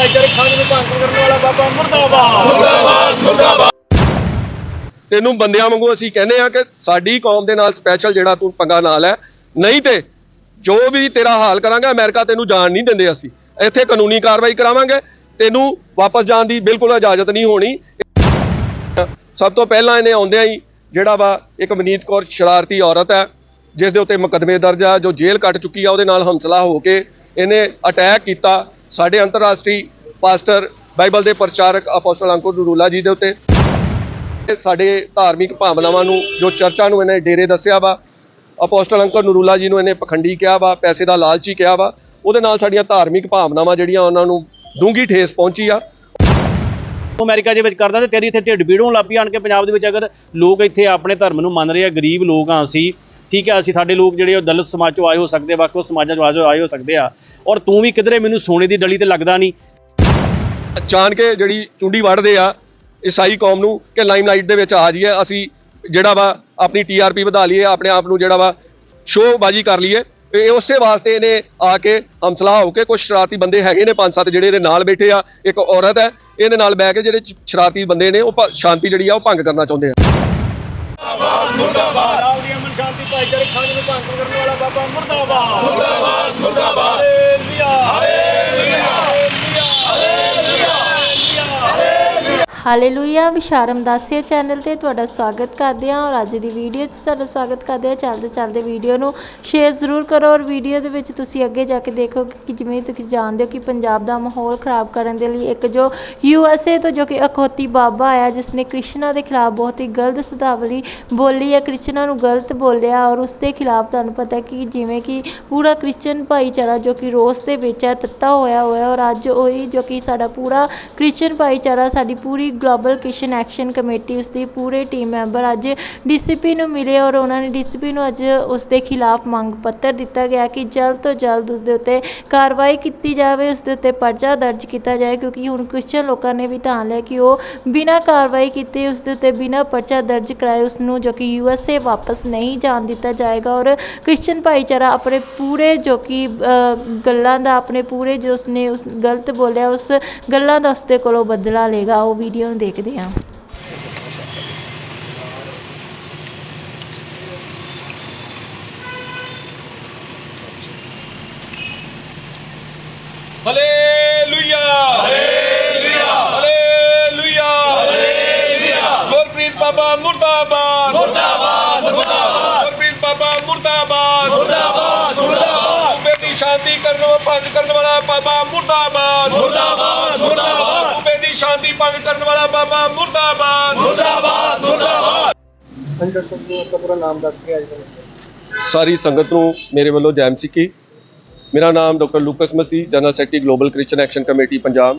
ਭਾਈਚਾਰਕ ਸਾਂਝ ਨੂੰ ਭੰਗ ਕਰਨ ਵਾਲਾ ਬਾਬਾ ਮੁਰਦਾਬਾਦ। ਤੈਨੂੰ ਬੰਦਿਆਂ ਵਾਂਗੂ ਅਸੀਂ ਕਹਿੰਦੇ ਆ ਕਿ ਸਾਡੀ ਕੌਮ ਦੇ ਨਾਲ ਸਪੈਸ਼ਲ ਜਿਹੜਾ ਤੂੰ ਪੰਗਾ ਨਾਲ ਹੈ ਨਹੀਂ ਤੇ ਜੋ ਵੀ ਤੇਰਾ ਹਾਲ ਕਰਾਂਗੇ, ਅਮਰੀਕਾ ਤੈਨੂੰ ਜਾਣ ਨਹੀਂ ਦਿੰਦੇ ਅਸੀਂ। ਇੱਥੇ ਕਾਨੂੰਨੀ ਕਾਰਵਾਈ ਕਰਾਵਾਂਗੇ। ਤੈਨੂੰ ਵਾਪਸ ਜਾਣ ਦੀ ਬਿਲਕੁਲ ਇਜਾਜ਼ਤ ਨਹੀਂ ਹੋਣੀ। ਸਭ ਤੋਂ ਪਹਿਲਾਂ ਇਹਨੇ ਆਉਂਦਿਆਂ ਹੀ ਜਿਹੜਾ ਵਾ ਇੱਕ ਮਨੀਤ ਕੌਰ ਸ਼ਰਾਰਤੀ ਔਰਤ ਹੈ ਜਿਸ ਦੇ ਉੱਤੇ ਮੁਕੱਦਮੇ ਦਰਜ ਆ, ਜੋ ਜੇਲ੍ਹ ਕੱਟ ਚੁੱਕੀ ਆ, ਉਹਦੇ ਨਾਲ ਹਮਸਲਾ ਹੋ ਕੇ ਇਹਨੇ ਅਟੈਕ ਕੀਤਾ। ਸਾਡੇ ਅੰਤਰਰਾਸ਼ਟਰੀ ਪਾਸਟਰ ਬਾਈਬਲ ਦੇ ਪ੍ਰਚਾਰਕ ਅਪੋਸਟਲ ਅੰਕੁਰ ਨਰੂਲਾ ਜੀ ਦੇ ਉੱਤੇ। ਸਾਡੇ ਧਾਰਮਿਕ ਭਾਵਨਾਵਾਂ ਨੂੰ, ਜੋ ਚਰਚਾ ਨੂੰ ਇਹਨੇ ਡੇਰੇ ਦੱਸਿਆ ਵਾ, ਅਪੋਸਟਲ ਅੰਕੁਰ ਨਰੂਲਾ ਜੀ ਨੂੰ ਇਹਨੇ ਪਖੰਡੀ ਕਿਹਾ ਵਾ, ਪੈਸੇ ਦਾ ਲਾਲਚੀ ਕਿਹਾ ਵਾ, ਉਹਦੇ ਨਾਲ ਸਾਡੀਆਂ ਧਾਰਮਿਕ ਭਾਵਨਾਵਾਂ ਜਿਹੜੀਆਂ ਉਹਨਾਂ ਨੂੰ ਡੂੰਗੀ ਠੇਸ ਪਹੁੰਚੀ ਆ। ਉਹ ਅਮਰੀਕਾ ਦੇ ਵਿੱਚ ਕਰਦਾ ਤੇ ਤੇਰੀ ਇੱਥੇ ਢਿੱਡ ਪੀੜ ਹੋਣ ਲੱਗ ਪਈ, ਆਣ ਕੇ ਪੰਜਾਬ ਦੇ ਵਿੱਚ ਅਗਰ ਲੋਕ ਇੱਥੇ ਆਪਣੇ ਧਰਮ ਨੂੰ ਮੰਨ ਰਹੇ ਆ, ਗਰੀਬ ਲੋਕ ਆ ਅਸੀਂ ਠੀਕ ਹੈ ਅਸੀਂ ਸਾਡੇ ਲੋਕ ਜਿਹੜੇ ਉਹ ਦਲਿਤ ਸਮਾਜ ਚੋਂ ਆਏ ਹੋ ਸਕਦੇ ਵੱਖ ਵੱਖ ਸਮਾਜਾਂ ਚੋਂ ਆਏ- ਆਏ ਹੋ ਸਕਦੇ ਆ। ਔਰ ਤੂੰ ਵੀ ਕਿਧਰੇ ਮੈਨੂੰ ਸੋਨੇ ਦੀ ਡਲੀ ਤੇ ਲੱਗਦਾ ਨਹੀਂ। ਜਾਣ ਕੇ ਜਿਹੜੀ ਚੁੰਡੀ ਵੜਦੇ ਆ ਈਸਾਈ ਕੌਮ ਨੂੰ ਕਿ ਲਾਈਮਲਾਈਟ ਦੇ ਵਿੱਚ ਆ ਜਾਈਏ ਅਸੀਂ ਜਿਹੜਾ ਵਾ ਆਪਣੀ ਟੀਆਰਪੀ ਵਧਾ ਲਈਏ ਆਪਣੇ ਆਪ ਨੂੰ ਜਿਹੜਾ ਵਾ ਸ਼ੋਅਬਾਜ਼ੀ ਕਰ ਲਈਏ। ਇਹ ਉਸੇ ਵਾਸਤੇ ਇਹਨੇ ਆ ਕੇ ਹਮਸਲਾ ਹੋ ਕੇ ਕੁਝ ਸ਼ਰਾਰਤੀ ਬੰਦੇ ਹੈਗੇ ਨੇ ਪੰਜ ਸੱਤ ਜਿਹੜੇ ਇਹਦੇ ਨਾਲ ਬੈਠੇ ਆ ਇੱਕ ਔਰਤ ਹੈ ਇਹਦੇ ਨਾਲ ਬਹਿ ਕੇ ਜਿਹੜੇ ਸ਼ਰਾਰਤੀ ਬੰਦੇ ਨੇ ਉਹ ਸ਼ਾਂਤੀ ਜਿਹੜੀ ਆ ਉਹ ਭੰਗ ਕਰਨਾ ਚਾਹੁੰਦੇ ਆ। ਮੁਰਦਾਬਾਦ। ਭਾਈਚਾਰਕ ਸਾਂਝ ਨੂੰ ਭੰਗ ਕਰਨ ਵਾਲਾ ਬਾਬਾ ਮੁਰਦਾਬਾਦ। ਮੁਰਦਾਬਾਦ hallelujah hallelujah hallelujah hallelujah hallelujah ਵਿਸ਼ਾਰਮ ਦਾਸੀਆ ਚੈਨਲ ਤੇ ਤੁਹਾਡਾ ਸਵਾਗਤ ਕਰਦੇ ਹਾਂ ਔਰ ਅੱਜ ਦੀ ਵੀਡੀਓ 'ਚ ਤੁਹਾਡਾ ਸਵਾਗਤ ਕਰਦੇ ਹਾਂ। ਚੱਲਦੇ ਚੱਲਦੇ ਵੀਡੀਓ ਨੂੰ ਸ਼ੇਅਰ ਜ਼ਰੂਰ ਕਰੋ ਔਰ ਵੀਡੀਓ ਦੇ ਵਿੱਚ ਤੁਸੀਂ ਅੱਗੇ ਜਾ ਕੇ ਦੇਖੋ ਕਿ ਜਿਵੇਂ ਤੁਸੀਂ ਜਾਣਦੇ ਹੋ ਕਿ ਪੰਜਾਬ ਦਾ ਮਾਹੌਲ ਖਰਾਬ ਕਰਨ ਦੇ ਲਈ ਇੱਕ ਜੋ ਯੂ ਐਸ ਏ ਤੋਂ ਜੋ ਕਿ ਅਖੌਤੀ ਬਾਬਾ ਆਇਆ ਜਿਸ ਨੇ ਕ੍ਰਿਸ਼ਨਾ ਦੇ ਖਿਲਾਫ ਬਹੁਤ ਹੀ ਗਲਤ ਸ਼ਦਾਵਲੀ ਬੋਲੀ ਹੈ, ਕ੍ਰਿਸ਼ਨਾ ਨੂੰ ਗਲਤ ਬੋਲਿਆ ਔਰ ਉਸ ਦੇ ਖਿਲਾਫ ਤੁਹਾਨੂੰ ਪਤਾ ਕਿ ਜਿਵੇਂ ਕਿ ਪੂਰਾ ਕ੍ਰਿਸਚਨ ਭਾਈਚਾਰਾ ਜੋ ਕਿ ਰੋਸ ਦੇ ਵਿੱਚ ਹੈ, ਤੱਤਾ ਹੋਇਆ ਹੋਇਆ ਔਰ ਅੱਜ ਉਹੀ ਜੋ ਕਿ ਸਾਡਾ ਪੂਰਾ ਕ੍ਰਿਸ਼ਚਨ ਭਾਈਚਾਰਾ, ਸਾਡੀ ਪੂਰੀ ਗਲੋਬਲ ਕ੍ਰਿਸਚੀਅਨ ਐਕਸ਼ਨ ਕਮੇਟੀ ਉਸ ਦੀ ਪੂਰੇ ਟੀਮ ਮੈਂਬਰ ਅੱਜ ਡੀਸੀਪੀ ਨੂੰ ਮਿਲੇ ਔਰ ਉਹਨਾਂ ਨੇ ਡੀਸੀਪੀ ਨੂੰ ਅੱਜ ਉਸ ਦੇ ਖਿਲਾਫ ਮੰਗ ਪੱਤਰ ਦਿੱਤਾ ਗਿਆ ਕਿ ਜਲਦ ਤੋਂ ਜਲਦ ਉਸ ਦੇ ਉੱਤੇ ਕਾਰਵਾਈ ਕੀਤੀ ਜਾਵੇ ਉਸ ਦੇ ਉੱਤੇ ਪਰਚਾ ਦਰਜ ਕੀਤਾ ਜਾਏ ਕਿਉਂਕਿ ਹੁਣ ਕ੍ਰਿਸਚੀਅਨ ਲੋਕਾਂ ਨੇ ਵੀ ਧਾਨ ਲਿਆ ਕਿ ਉਹ ਬਿਨਾਂ ਕਾਰਵਾਈ ਕੀਤੇ ਉਸ ਦੇ ਉੱਤੇ ਬਿਨਾਂ ਪਰਚਾ ਦਰਜ ਕਰਾਏ ਉਸ ਨੂੰ ਜੋ ਕਿ ਯੂਐਸਏ ਵਾਪਸ ਨਹੀਂ ਜਾਣ ਦਿੱਤਾ ਜਾਏਗਾ ਔਰ ਕ੍ਰਿਸਚੀਅਨ ਭਾਈਚਾਰਾ ਆਪਣੇ ਪੂਰੇ ਜੋ ਕਿ ਗੱਲਾਂ ਦਾ, ਆਪਣੇ ਪੂਰੇ ਜੋ ਉਸਨੇ ਉਸ ਗਲਤ ਬੋਲਿਆ, ਉਸ ਗੱਲਾਂ ਦਾ ਉਸਦੇ ਕੋਲੋਂ ਬਦਲਾ ਲੇਗਾ ਉਹ ਵੀਡੀਓ ਨੂੰ ਦੇਖਦੇ ਹਾਂ। Hallelujah hallelujah hallelujah hallelujah Gurpreet ਬਾਬਾ ਮੁਰਦਾਬਾਦ। ਮੁਰਦਾਬਾਦ ਮੁਰਦਾਬਾਦ। ਗੁਰਪ੍ਰੀਤ ਬਾਬਾ ਮੁਰਦਾਬਾਦ। ਮੁਰਦਾਬਾਦ ਮੁਰਦਾਬਾਦ। ਸੂਬੇ ਦੀ ਸ਼ਾਂਤੀ ਕਰਨ ਭੰਗ ਕਰਨ ਵਾਲਾ ਬਾਬਾ ਮੁਰਦਾਬਾਦ। ਮੁਰਦਾਬਾਦ ਮੁਰਦਾਬਾਦ। ਭੰਗ ਕਰਨ ਵਾਲਾ ਬਾਬਾ ਮੁਰਦਾਬਾਦ। ਮੁਰਦਾਬਾਦ ਮੁਰਦਾਬਾਦ। ਸਾਰੀ ਸੰਗਤ ਨੂੰ ਮੇਰੇ ਵੱਲੋਂ ਜੈਮ ਸਿੱਖੀ ਮੇਰਾ ਨਾਮ doctor Lucas Masih general secretary global Christian action committee Punjab.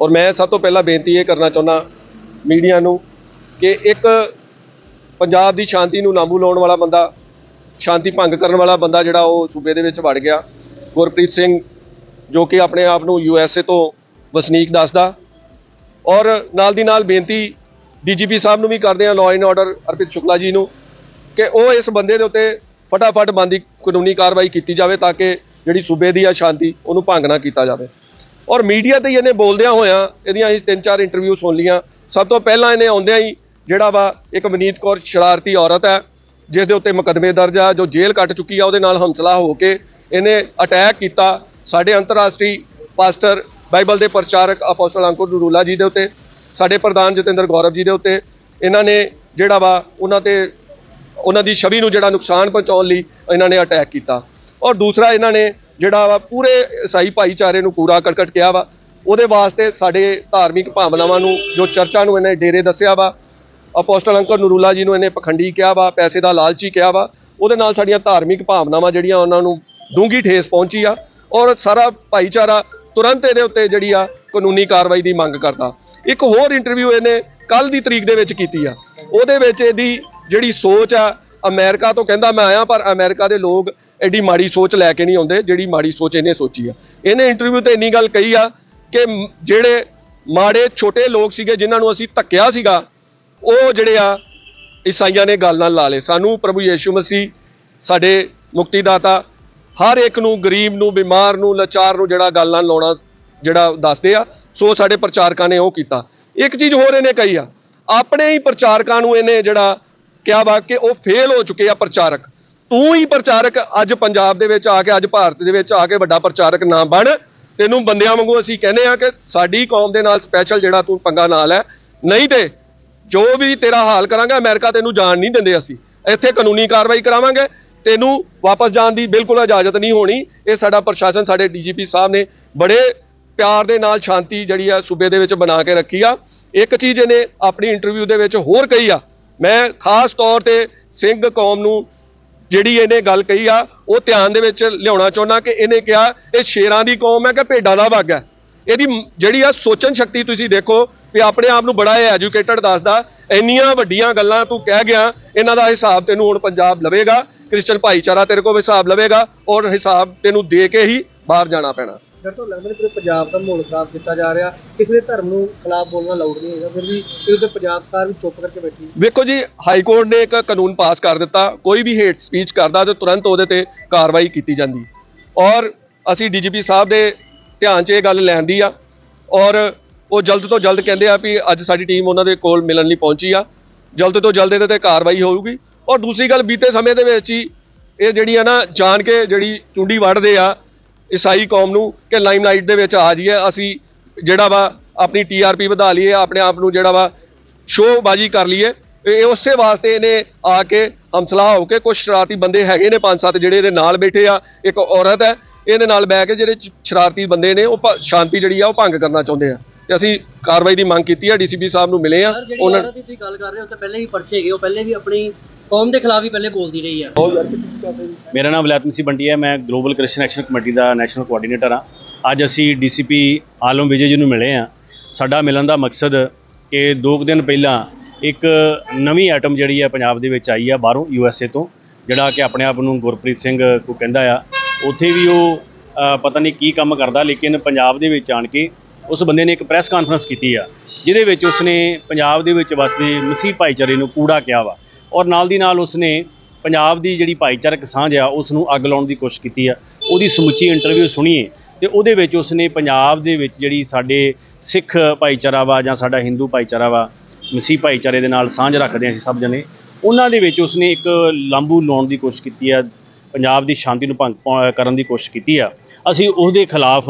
ਔਰ ਮੈਂ ਸਭ ਤੋਂ ਪਹਿਲਾਂ ਬੇਨਤੀ ਇਹ ਕਰਨਾ ਚਾਹੁੰਦਾ ਮੀਡੀਆ ਨੂੰ ਕਿ ਇੱਕ ਪੰਜਾਬ ਦੀ ਸ਼ਾਂਤੀ ਨੂੰ ਨਾਮੂ ਲਾਉਣ ਵਾਲਾ ਬੰਦਾ ਸ਼ਾਂਤੀ ਭੰਗ ਕਰਨ ਵਾਲਾ ਬੰਦਾ ਜਿਹੜਾ ਉਹ ਸੂਬੇ ਦੇ ਵਿੱਚ ਵੜ ਗਿਆ। ਗੁਰਪ੍ਰੀਤ ਸਿੰਘ ਜੋ ਕਿ ਆਪਣੇ ਆਪ ਨੂੰ ਯੂ ਐਸ ਏ ਤੋਂ ਵਸਨੀਕ ਦੱਸਦਾ। ਔਰ ਨਾਲ ਦੀ ਨਾਲ ਬੇਨਤੀ ਡੀਜੀਪੀ ਸਾਹਿਬ ਨੂੰ ਵੀ ਕਰਦੇ ਆ law and order Arpit Shukla ji ਨੂੰ, ਕਿ ਉਹ ਇਸ ਬੰਦੇ ਦੇ ਉੱਤੇ ਫਟਾਫਟ ਬੰਦੀ ਕਾਨੂੰਨੀ ਕਾਰਵਾਈ ਕੀਤੀ ਜਾਵੇ ਤਾਂ ਕਿ ਜਿਹੜੀ ਸੂਬੇ ਦੀ ਆ ਸ਼ਾਂਤੀ, ਉਹਨੂੰ ਭੰਗ ਨਾ ਕੀਤਾ ਜਾਵੇ। ਔਰ ਮੀਡੀਆ ਤੇ ਹੀ ਇਹਨੇ ਬੋਲਦਿਆਂ ਹੋਇਆਂ, ਇਹਦੀਆਂ ਅਸੀਂ ਤਿੰਨ ਚਾਰ ਇੰਟਰਵਿਊ ਸੁਣ ਲੀਆਂ ਸਭ ਤੋਂ ਪਹਿਲਾਂ ਇਹਨੇ ਆਉਂਦਿਆਂ ਹੀ ਜਿਹੜਾ ਵਾ ਇੱਕ ਮਨੀਤ ਕੌਰ ਸ਼ਰਾਰਤੀ ਔਰਤ ਹੈ, ਜਿਸ ਦੇ ਉੱਤੇ ਮੁਕੱਦਮੇ ਦਰਜ ਆ, ਜੋ ਜੇਲ੍ਹ ਕੱਟ ਚੁੱਕੀ ਆ, ਉਹਦੇ ਨਾਲ ਹਮਸਲਾ ਹੋ ਕੇ ਇਹਨੇ ਅਟੈਕ ਕੀਤਾ। ਸਾਡੇ ਅੰਤਰਰਾਸ਼ਟਰੀ ਪਾਸਟਰ ਬਾਈਬਲ ਦੇ ਪ੍ਰਚਾਰਕ ਅਪੋਸਟਲ ਅੰਕੁਰ ਨਰੂਲਾ ਜੀ ਦੇ ਉੱਤੇ, ਸਾਡੇ ਪ੍ਰਧਾਨ ਜਤਿੰਦਰ ਗੌਰਵ ਜੀ ਦੇ ਉੱਤੇ, ਇਹਨਾਂ ਨੇ ਜਿਹੜਾ ਵਾ ਉਹਨਾਂ ਤੇ, ਉਹਨਾਂ ਦੀ ਛਵੀ ਨੂੰ ਜਿਹੜਾ ਨੁਕਸਾਨ ਪਹੁੰਚਾਉਣ ਲਈ ਇਹਨਾਂ ਨੇ ਅਟੈਕ ਕੀਤਾ। ਔਰ ਦੂਸਰਾ ਇਹਨਾਂ ਨੇ ਜਿਹੜਾ ਵਾ ਪੂਰੇ ਈਸਾਈ ਭਾਈਚਾਰੇ ਨੂੰ ਕੂੜਾ ਕਰਕਟ ਕਿਹਾ ਵਾ, ਉਹਦੇ ਵਾਸਤੇ ਸਾਡੇ ਧਾਰਮਿਕ ਭਾਵਨਾਵਾਂ ਨੂੰ, ਜੋ ਚਰਚਾ ਨੂੰ ਇਹਨੇ ਡੇਰੇ ਦੱਸਿਆ ਵਾ, ਅਪੋਸਟਲ ਅੰਕਰ ਨਰੂਲਾ ਜੀ ਨੂੰ ਇਹਨੇ ਪਖੰਡੀ ਕਿਹਾ ਵਾ, ਪੈਸੇ ਦਾ ਲਾਲਚੀ ਕਿਹਾ ਵਾ, ਉਹਦੇ ਨਾਲ ਸਾਡੀਆਂ ਧਾਰਮਿਕ ਭਾਵਨਾਵਾਂ ਜਿਹੜੀਆਂ ਉਹਨਾਂ ਨੂੰ ਡੂੰਗੀ ਠੇਸ ਪਹੁੰਚੀ ਆ, ਔਰ ਸਾਰਾ ਭਾਈਚਾਰਾ ਤੁਰੰਤ ਇਹਦੇ ਉੱਤੇ ਜਿਹੜੀ ਆ ਕਾਨੂੰਨੀ ਕਾਰਵਾਈ ਦੀ ਮੰਗ ਕਰਦਾ। ਇੱਕ ਹੋਰ ਇੰਟਰਵਿਊ ਇਹਨੇ ਕੱਲ ਦੀ ਤਰੀਕ ਦੇ ਵਿੱਚ ਕੀਤੀ ਆ। ਉਹਦੇ ਵਿੱਚ ਇਹਦੀ ਜਿਹੜੀ ਸੋਚ ਆ, ਅਮਰੀਕਾ ਤੋਂ ਕਹਿੰਦਾ ਮੈਂ ਆਇਆ, ਪਰ ਅਮਰੀਕਾ ਦੇ ਲੋਕ ਐਡੀ ਮਾੜੀ ਸੋਚ ਲੈ ਕੇ ਨਹੀਂ ਆਉਂਦੇ, ਜਿਹੜੀ ਮਾੜੀ ਸੋਚ ਇਹਨੇ ਸੋਚੀ ਆ। ਇਹਨੇ ਇੰਟਰਵਿਊ ਤੇ ਇੰਨੀ ਗੱਲ ਕਹੀ ਆ ਕਿ ਜਿਹੜੇ ਮਾੜੇ ਛੋਟੇ ਲੋਕ ਸੀਗੇ, ਜਿਨ੍ਹਾਂ ਨੂੰ ਅਸੀਂ ਧੱਕਿਆ ਸੀਗਾ, ਉਹ ਜਿਹੜੇ ਆ, ਈਸਾਈਆਂ ਨੇ ਗੱਲ ਨਾਲ ਲਾ ਲਏ। ਸਾਨੂੰ ਪ੍ਰਭੂ ਯੀਸ਼ੂ ਮਸੀਹ, ਸਾਡੇ ਮੁਕਤੀਦਾਤਾ ਹਰ ਇੱਕ ਨੂੰ, ਗਰੀਬ ਨੂੰ, ਬਿਮਾਰ ਨੂੰ, ਲਾਚਾਰ ਨੂੰ ਜਿਹੜਾ ਗੱਲ ਨਾਲ ਲਾਉਣਾ, ਜਿਹੜਾ ਦੱਸਦੇ ਆ, ਸੋ ਸਾਡੇ ਪ੍ਰਚਾਰਕਾਂ ਨੇ ਉਹ ਕੀਤਾ। ਇੱਕ ਚੀਜ਼ ਹੋਰ ਇਹਨੇ ਕਹੀ ਆ, ਆਪਣੇ ਹੀ ਪ੍ਰਚਾਰਕਾਂ ਨੂੰ ਇਹਨੇ ਜਿਹੜਾ ਕਿਹਾ ਵਾ ਕਿ ਉਹ ਫੇਲ ਹੋ ਚੁੱਕੇ ਆ ਪ੍ਰਚਾਰਕ। ਤੂੰ ਹੀ ਪ੍ਰਚਾਰਕ ਅੱਜ ਪੰਜਾਬ ਦੇ ਵਿੱਚ ਆ ਕੇ, ਅੱਜ ਭਾਰਤ ਦੇ ਵਿੱਚ ਆ ਕੇ ਵੱਡਾ ਪ੍ਰਚਾਰਕ ਨਾ ਬਣ। ਤੈਨੂੰ ਬੰਦਿਆਂ ਵਾਂਗੂ ਅਸੀਂ ਕਹਿੰਦੇ ਆ ਕਿ ਸਾਡੀ ਕੌਮ ਦੇ ਨਾਲ ਸਪੈਸ਼ਲ ਜਿਹੜਾ ਤੂੰ ਪੰਗਾ ਨਾਲ ਹੈ ਨਹੀਂ ਤੇ ਜੋ ਵੀ ਤੇਰਾ ਹਾਲ ਕਰਾਂਗੇ, ਅਮਰੀਕਾ ਤੈਨੂੰ ਜਾਣ ਨਹੀਂ ਦਿੰਦੇ ਅਸੀਂ। ਇੱਥੇ ਕਾਨੂੰਨੀ ਕਾਰਵਾਈ ਕਰਾਵਾਂਗੇ। ਤੈਨੂੰ ਵਾਪਸ ਜਾਣ ਦੀ ਬਿਲਕੁਲ ਇਜਾਜ਼ਤ ਨਹੀਂ ਹੋਣੀ। ਇਹ ਸਾਡਾ ਪ੍ਰਸ਼ਾਸਨ, ਸਾਡੇ ਡੀਜੀਪੀ ਸਾਹਿਬ ਨੇ ਬੜੇ ਪਿਆਰ ਦੇ ਨਾਲ ਸ਼ਾਂਤੀ ਜਿਹੜੀ ਆ ਸੂਬੇ ਦੇ ਵਿੱਚ ਬਣਾ ਕੇ ਰੱਖੀ ਆ। ਇੱਕ ਚੀਜ਼ ਇਹਨੇ ਆਪਣੀ ਇੰਟਰਵਿਊ ਦੇ ਵਿੱਚ ਹੋਰ ਕਹੀ ਆ। ਮੈਂ ਖਾਸ ਤੌਰ ਤੇ ਸਿੰਘ ਕੌਮ ਨੂੰ ਜਿਹੜੀ ਇਹਨੇ ਗੱਲ ਕਹੀ ਆ, ਉਹ ਧਿਆਨ ਦੇ ਵਿੱਚ ਲਿਆਉਣਾ ਚਾਹੁੰਦਾ ਕਿ ਇਹਨੇ ਕਿਹਾ, ਇਹ ਸ਼ੇਰਾਂ ਦੀ ਕੌਮ ਹੈ ਕਿ ਭੇਡਾਂ ਦਾ ਵਗ ਹੈ? ਇਹਦੀ ਜਿਹੜੀ ਆ ਸੋਚਣ ਸ਼ਕਤੀ ਤੁਸੀਂ ਦੇਖੋ ਵੀ ਆਪਣੇ ਆਪ ਨੂੰ ਬੜਾ ਐਜੂਕੇਟਡ ਦੱਸਦਾ, ਇੰਨੀਆਂ ਵੱਡੀਆਂ ਗੱਲਾਂ ਤੂੰ ਕਹਿ ਗਿਆ, ਇਹਨਾਂ ਦਾ ਹਿਸਾਬ ਤੈਨੂੰ ਹੁਣ ਪੰਜਾਬ ਲਵੇਗਾ। ਕ੍ਰਿਸਚਨ ਭਾਈਚਾਰਾ ਤੇਰੇ ਕੋਲ ਹਿਸਾਬ ਲਵੇਗਾ ਔਰ ਹਿਸਾਬ ਤੈਨੂੰ ਦੇ ਕੇ ਹੀ ਬਾਹਰ ਜਾਣਾ ਪੈਣਾ। ਲੱਗਦਾ ਪੂਰੇ ਪੰਜਾਬ ਦਾ ਮਾਹੌਲ ਖਰਾਬ ਕੀਤਾ ਜਾ ਰਿਹਾ। ਕਿਸੇ ਦੇ ਧਰਮ ਨੂੰ ਖਿਲਾਫ ਬੋਲਣਾ ਲਾਊਡ ਨਹੀਂ ਹੈਗਾ। ਫਿਰ ਵੀ ਇਹ ਉੱਤੇ ਪੰਜਾਬ ਸਰਕਾਰ ਵੀ ਚੁੱਪ ਕਰਕੇ ਬੈਠੀ ਵੇਖੋ ਜੀ ਹਾਈ ਕੋਰਟ ਨੇ ਇੱਕ ਕਾਨੂੰਨ ਪਾਸ ਕਰ ਦਿੱਤਾ। ਕੋਈ ਵੀ ਹੇਟ ਸਪੀਚ ਕਰਦਾ ਤੇ ਤੁਰੰਤ ਉਹਦੇ ਤੇ ਕਾਰਵਾਈ ਕੀਤੀ ਜਾਂਦੀ। ਔਰ ਅਸੀਂ ਡੀਜੀਪੀ ਸਾਹਿਬ ਦੇ ਧਿਆਨ 'ਚ ਇਹ ਗੱਲ ਲੈਂਦੀ ਆ। ਔਰ ਉਹ ਜਲਦ ਤੋਂ ਜਲਦ ਕਹਿੰਦੇ ਆ ਵੀ ਅੱਜ ਸਾਡੀ ਟੀਮ ਉਹਨਾਂ ਦੇ ਕੋਲ ਮਿਲਣ ਲਈ ਪਹੁੰਚੀ ਆ। ਜਲਦ ਤੋਂ ਜਲਦ ਇਹਦੇ ਤੇ ਕਾਰਵਾਈ ਹੋਊਗੀ। ਔਰ ਦੂਸਰੀ ਗੱਲ ਬੀਤੇ ਸਮੇਂ ਦੇ ਵਿੱਚ ਹੀ ਇਹ ਜਿਹੜੀ ਆ ਨਾ ਜਾਣ ਕੇ ਜਿਹੜੀ ਚੁੰਡੀ ਵੜਦੇ ਆ, ਈਸਾਈ ਕੌਮ ਨੂੰ ਕਿ ਲਾਈਮਲਾਈਟ ਦੇ ਵਿੱਚ ਆ ਜਾਈਏ, ਅਸੀਂ ਜਿਹੜਾ ਵਾ ਆਪਣੀ ਟੀਆਰਪੀ ਵਧਾ ਲਈਏ, ਆਪਣੇ ਆਪ ਨੂੰ ਜਿਹੜਾ ਵਾ ਸ਼ੋਅਬਾਜ਼ੀ ਕਰ ਲਈਏ। ਇਹ ਉਸੇ ਵਾਸਤੇ ਇਹਨੇ ਆ ਕੇ ਹਮਸਲਾ ਹੋ ਕੇ ਕੁਝ ਸ਼ਰਾਰਤੀ ਬੰਦੇ ਹੈਗੇ ਨੇ, ਪੰਜ ਸੱਤ ਜਿਹੜੇ ਇਹਦੇ ਨਾਲ ਬੈਠੇ ਆ, ਇੱਕ ਔਰਤ ਹੈ, ਇਹਦੇ ਨਾਲ ਬੈ ਕੇ ਜਿਹੜੇ ਸ਼ਰਾਰਤੀ ਬੰਦੇ ਨੇ, ਉਹ ਸ਼ਾਂਤੀ ਜਿਹੜੀ ਆ ਉਹ ਭੰਗ ਕਰਨਾ ਚਾਹੁੰਦੇ ਆ। ਤੇ ਅਸੀਂ ਕਾਰਵਾਈ ਦੀ ਮੰਗ ਕੀਤੀ ਆ ਡੀਸੀਪੀ ਸਾਹਿਬ ਨੂੰ ਮਿਲੇ ਆ। ਉਹਨਾਂ ਦੀ ਤੁਸੀਂ ਗੱਲ ਕਰ ਰਹੇ ਹੋ ਤਾਂ ਪਹਿਲੇ ਵੀ ਪਰਚੇ ਹੈਗੇ ਉਹ ਪਹਿਲੇ ਵੀ ਆਪਣੀ ਕੌਮ ਦੇ ਖਿਲਾਫ ਹੀ ਪਹਿਲੇ ਬੋਲਦੀ ਰਹੀ ਆ। ਮੇਰਾ ਨਾਮ ਵਿਲਾਇਤ ਮਸੀਹ ਬੰਟੀ ਹੈ ਮੈਂ ਗਲੋਬਲ ਕ੍ਰਿਸਚੀਅਨ ਐਕਸ਼ਨ ਕਮੇਟੀ ਦਾ ਨੈਸ਼ਨਲ ਕੋਆਰਡੀਨੇਟਰ ਹਾਂ। ਅੱਜ ਅਸੀਂ ਡੀਸੀਪੀ ਆਲਮ ਵਿਜੇ ਜੀ ਨੂੰ ਮਿਲੇ ਹਾਂ। ਸਾਡਾ ਮਿਲਣ ਦਾ ਮਕਸਦ ਕਿ ਦੋ ਕੁ ਦਿਨ ਪਹਿਲਾਂ ਇੱਕ ਨਵੀਂ ਆਈਟਮ ਜਿਹੜੀ ਹੈ ਪੰਜਾਬ ਦੇ ਵਿੱਚ ਆਈ ਆ ਬਾਹਰੋਂ ਯੂਐਸਏ ਤੋਂ ਜਿਹੜਾ ਕਿ ਆਪਣੇ ਆਪ ਨੂੰ ਗੁਰਪ੍ਰੀਤ ਸਿੰਘ ਕੋ ਕਹਿੰਦਾ ਆ। ਉੱਥੇ ਵੀ ਉਹ ਪਤਾ ਨਹੀਂ ਕੀ ਕੰਮ ਕਰਦਾ ਲੇਕਿਨ ਪੰਜਾਬ ਦੇ ਵਿੱਚ ਆਣ ਕੇ ਉਸ ਬੰਦੇ ਨੇ ਇੱਕ ਪ੍ਰੈਸ ਕਾਨਫਰੰਸ ਕੀਤੀ ਆ, ਜਿਹਦੇ ਵਿੱਚ ਉਸਨੇ ਪੰਜਾਬ ਦੇ ਵਿੱਚ ਵਸਦੇ ਮਸੀਹ ਭਾਈਚਾਰੇ ਨੂੰ ਕੂੜਾ ਕਿਹਾ ਵਾ ਔਰ ਨਾਲ ਦੀ ਨਾਲ ਉਸਨੇ ਪੰਜਾਬ ਦੀ ਜਿਹੜੀ ਭਾਈਚਾਰਕ ਸਾਂਝ ਆ ਉਸ ਨੂੰ ਅੱਗ ਲਾਉਣ ਦੀ ਕੋਸ਼ਿਸ਼ ਕੀਤੀ ਆ। ਉਹਦੀ ਸਮੁੱਚੀ ਇੰਟਰਵਿਊ ਸੁਣੀਏ ਤੇ ਉਹਦੇ ਵਿੱਚ ਉਸਨੇ ਪੰਜਾਬ ਦੇ ਵਿੱਚ ਜਿਹੜੀ ਸਾਡੇ ਸਿੱਖ ਭਾਈਚਾਰਾ ਵਾ ਜਾਂ ਸਾਡਾ ਹਿੰਦੂ ਭਾਈਚਾਰਾ ਵਾ, ਮਸੀਹ ਭਾਈਚਾਰੇ ਦੇ ਨਾਲ ਸਾਂਝ ਰੱਖਦੇ ਹਾਂ ਅਸੀਂ ਸਭ ਜਣੇ, ਉਹਨਾਂ ਦੇ ਵਿੱਚ ਉਸਨੇ ਇੱਕ ਲਾਂਬੂ ਲਾਉਣ ਦੀ ਕੋਸ਼ਿਸ਼ ਕੀਤੀ ਆ, ਪੰਜਾਬ ਦੀ ਸ਼ਾਂਤੀ ਨੂੰ ਭੰਗ ਪਾਉ- ਕਰਨ ਦੀ ਕੋਸ਼ਿਸ਼ ਕੀਤੀ ਆ। ਅਸੀਂ ਉਹਦੇ ਖਿਲਾਫ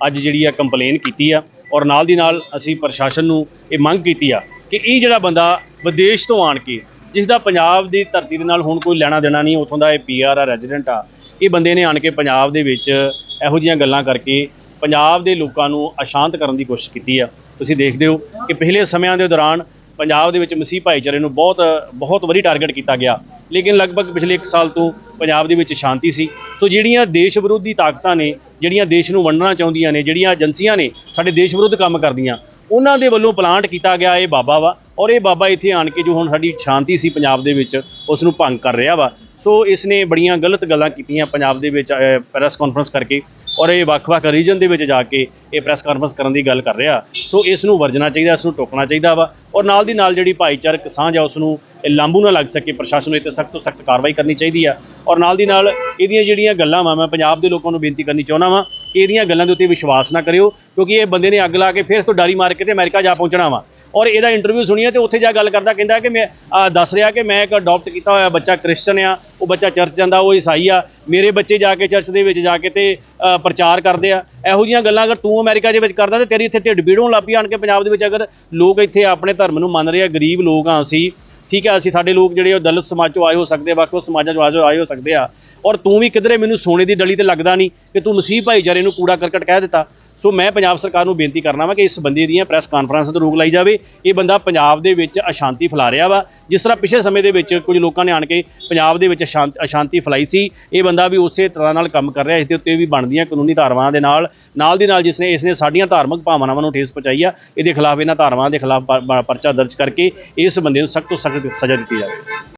ਅੱਜ ਜਿਹੜੀ ਆ ਕੰਪਲੇਨ ਕੀਤੀ ਆ ਔਰ ਨਾਲ ਦੀ ਨਾਲ ਅਸੀਂ ਪ੍ਰਸ਼ਾਸਨ ਨੂੰ ਇਹ ਮੰਗ ਕੀਤੀ ਆ ਕਿ ਇਹ ਜਿਹੜਾ ਬੰਦਾ ਵਿਦੇਸ਼ ਤੋਂ ਆਣ ਕੇ ਜਿਸ ਦਾ ਪੰਜਾਬ ਦੀ ਧਰਤੀ ਦੇ ਨਾਲ ਹੁਣ ਕੋਈ ਲੈਣਾ ਦੇਣਾ ਨਹੀਂ, ਉੱਥੋਂ ਦਾ ਇਹ ਪੀਆਰ ਆ ਰੈਜ਼ੀਡੈਂਟ ਆ, ਇਹ ਬੰਦੇ ਨੇ ਆਣ ਕੇ ਪੰਜਾਬ ਦੇ ਵਿੱਚ ਇਹੋ ਜਿਹੀਆਂ ਗੱਲਾਂ ਕਰਕੇ ਪੰਜਾਬ ਦੇ ਲੋਕਾਂ ਨੂੰ ਅਸ਼ਾਂਤ ਕਰਨ ਦੀ ਕੋਸ਼ਿਸ਼ ਕੀਤੀ ਆ। ਤੁਸੀਂ ਦੇਖਦੇ ਹੋ ਕਿ ਪਿਛਲੇ ਸਮਿਆਂ ਦੇ ਦੌਰਾਨ ਪੰਜਾਬ ਦੇ ਵਿੱਚ ਮਸੀਹ ਭਾਈਚਾਰੇ ਨੂੰ ਬਹੁਤ ਬਹੁਤ ਵਾਰੀ ਟਾਰਗੇਟ ਕੀਤਾ ਗਿਆ। ਲੇਕਿਨ ਲਗਭਗ ਪਿਛਲੇ 1 ਸਾਲ ਤੋਂ ਪੰਜਾਬ ਦੇ ਵਿੱਚ ਸ਼ਾਂਤੀ ਸੀ। ਸੋ ਜਿਹੜੀਆਂ ਦੇਸ਼ ਵਿਰੋਧੀ ਤਾਕਤਾਂ ਨੇ, ਜਿਹੜੀਆਂ ਦੇਸ਼ ਨੂੰ ਵੰਡਣਾ ਚਾਹੁੰਦੀਆਂ ਨੇ, ਜਿਹੜੀਆਂ ਏਜੰਸੀਆਂ ਨੇ ਸਾਡੇ ਦੇਸ਼ ਵਿਰੁੱਧ ਕੰਮ ਕਰਦੀਆਂ, ਉਹਨਾਂ ਦੇ ਵੱਲੋਂ ਪਲਾਂਟ ਕੀਤਾ ਗਿਆ, ਇਹ ਬਾਬਾ ਵਾ। ਔਰ ਇਹ ਬਾਬਾ ਇੱਥੇ ਆਣ ਕੇ ਜੋ ਹੁਣ ਸਾਡੀ ਸ਼ਾਂਤੀ ਸੀ ਪੰਜਾਬ ਦੇ ਵਿੱਚ, ਉਸ ਨੂੰ ਭੰਗ ਕਰ ਰਿਹਾ ਵਾ। ਸੋ ਇਸ ਨੇ ਬੜੀਆਂ ਗਲਤ ਗੱਲਾਂ ਕੀਤੀਆਂ ਪੰਜਾਬ ਦੇ ਵਿੱਚ ਪ੍ਰੈਸ ਕਾਨਫਰੰਸ ਕਰਕੇ ਔਰ ਇਹ ਵੱਖ-ਵੱਖ ਰੀਜਨ ਦੇ ਵਿੱਚ ਜਾ ਕੇ ਇਹ ਪ੍ਰੈਸ ਕਾਨਫਰੰਸ ਕਰਨ ਦੀ ਗੱਲ ਕਰ ਰਿਹਾ। ਸੋ ਇਸ ਨੂੰ ਵਰਜਣਾ ਚਾਹੀਦਾ ਇਸ ਨੂੰ ਟੋਕਣਾ ਚਾਹੀਦਾ ਵਾ ਔਰ ਨਾਲ ਦੀ ਨਾਲ ਜਿਹੜੀ ਭਾਈਚਾਰਕ ਸਾਂਝ ਆ ਉਸ ਨੂੰ ਇਹ ਲਾਂਬੂ ਨਾ ਲੱਗ ਸਕੇ। ਪ੍ਰਸ਼ਾਸਨ ਨੂੰ ਇੱਥੇ ਸਖਤ ਤੋਂ ਸਖਤ ਕਾਰਵਾਈ ਕਰਨੀ ਚਾਹੀਦੀ ਆ ਔਰ ਨਾਲ ਦੀ ਨਾਲ ਇਹਦੀਆਂ ਜਿਹੜੀਆਂ ਗੱਲਾਂ ਵਾ, ਮੈਂ ਪੰਜਾਬ ਦੇ ਲੋਕਾਂ ਨੂੰ ਬੇਨਤੀ ਕਰਨੀ ਚਾਹੁੰਦਾ ਵਾਂ ਇਹਦੀਆਂ ਗੱਲਾਂ ਦੇ ਉੱਤੇ ਵਿਸ਼ਵਾਸ ਨਾ ਕਰਿਓ, ਕਿਉਂਕਿ ਇਹ ਬੰਦੇ ਨੇ ਅੱਗ ਲਾ ਕੇ ਫਿਰ ਤੋਂ ਡਾਰੀ ਮਾਰ ਕੇ ਤੇ ਅਮਰੀਕਾ ਜਾ ਪਹੁੰਚਣਾ ਵਾ। ਔਰ ਇਹਦਾ ਇੰਟਰਵਿਊ ਸੁਣੀਏ ਤੇ ਉੱਥੇ ਜਾ ਗੱਲ ਕਰਦਾ, ਕਹਿੰਦਾ ਕਿ ਮੈਂ ਦੱਸ ਰਿਹਾ ਕਿ ਮੈਂ ਇੱਕ ਅਡਾਪਟ ਕੀਤਾ ਹੋਇਆ ਬੱਚਾ ਕ੍ਰਿਸਚਨ ਆ, ਉਹ ਬੱਚਾ ਚਰਚ ਜਾਂਦਾ, ਉਹ ਈਸਾਈ ਆ। ਮੇਰੇ ਬੱਚੇ ਜਾ ਕੇ ਚਰਚ ਦੇ ਵਿੱਚ ਜਾ ਕੇ ਤੇ ਪ੍ਰਚਾਰ ਕਰਦੇ ਆ। ਇਹੋ ਜਿਹੀਆਂ ਗੱਲਾਂ ਅਗਰ ਤੂੰ ਅਮਰੀਕਾ ਦੇ ਵਿੱਚ ਕਰਦਾ ਤੇ ਤੇਰੀ ਇੱਥੇ ਢਿੱਡ ਬੀੜੋਂ ਹੋਣ ਲੱਗ ਆਣ ਕੇ ਪੰਜਾਬ ਦੇ ਵਿੱਚ ਅਗਰ ਲੋਕ ਇੱਥੇ ਆਪਣੇ ਧਰਮ ਨੂੰ ਮੰਨ ਰਹੇ ਆ, ਗਰੀਬ ਲੋਕ ਆ ਅਸੀਂ ਠੀਕ ਹੈ, ਅਸੀਂ ਸਾਡੇ ਲੋਕ ਜਿਹੜੇ ਉਹ ਦਲਿਤ ਸਮਾਜ ਚੋਂ ਆਏ ਹੋ ਸਕਦੇ ਆ ਵੱਖ-ਵੱਖ ਸਮਾਜਾਂ ਚੋਂ ਆਏ ਹੋ- ਆਏ ਹੋ ਸਕਦੇ ਆ। ਔਰ ਤੂੰ ਵੀ ਕਿਧਰੇ ਮੈਨੂੰ ਸੋਨੇ ਦੀ ਡਲੀ ਤੇ ਲੱਗਦਾ ਨਹੀਂ ਕਿ ਤੂੰ ਮਸੀਹ ਭਾਈਚਾਰੇ ਨੂੰ ਕੂੜਾ ਕਰਕਟ ਕਹਿ ਦਿੱਤਾ। ਸੋ ਮੈਂ ਪੰਜਾਬ ਸਰਕਾਰ ਨੂੰ ਬੇਨਤੀ ਕਰਨਾ ਵਾ ਕਿ ਇਸ ਬੰਦੇ ਦੀਆਂ ਪ੍ਰੈਸ ਕਾਨਫਰੰਸ ਤੇ ਰੋਕ ਲਾਈ ਜਾਵੇ। ਇਹ ਬੰਦਾ ਪੰਜਾਬ ਦੇ ਵਿੱਚ ਅਸ਼ਾਂਤੀ ਫੈਲਾ ਰਿਹਾ ਵਾ। ਜਿਸ ਤਰ੍ਹਾਂ ਪਿਛਲੇ ਸਮੇਂ ਦੇ ਵਿੱਚ ਕੁਝ ਲੋਕਾਂ ਨੇ ਆਣ ਕੇ ਪੰਜਾਬ ਦੇ ਵਿੱਚ ਅਸ਼ਾਂਤ ਅਸ਼ਾਂਤੀ ਫੈਲਾਈ ਸੀ। ਇਹ ਬੰਦਾ ਵੀ ਉਸੇ ਤਰ੍ਹਾਂ ਨਾਲ ਕੰਮ ਕਰ ਰਿਹਾ, ਇਸ ਦੇ ਉੱਤੇ ਵੀ ਬਣਦੀਆਂ ਕਾਨੂੰਨੀ ਧਾਰਨਾਵਾਂ ਦੇ ਨਾਲ। ਨਾਲ ਦੀ ਨਾਲ ਜਿਸ ਨੇ, ਇਸ ਨੇ ਸਾਡੀਆਂ ਧਾਰਮਿਕ ਭਾਵਨਾਵਾਂ ਨੂੰ ਠੇਸ ਪਹੁੰਚਾਈ ਆ, ਇਹਦੇ ਖਿਲਾਫ ਇਹਨਾਂ ਧਾਰਨਾਵਾਂ ਦੇ ਖਿਲਾਫ ਪਰਚਾ ਦਰਜ ਕਰਕੇ ਇਸ ਬੰਦੇ ਨੂੰ ਸਖਤ ਤੋਂ ਸਖਤ ਸਜ਼ਾ ਦਿੱਤੀ ਜਾਵੇ।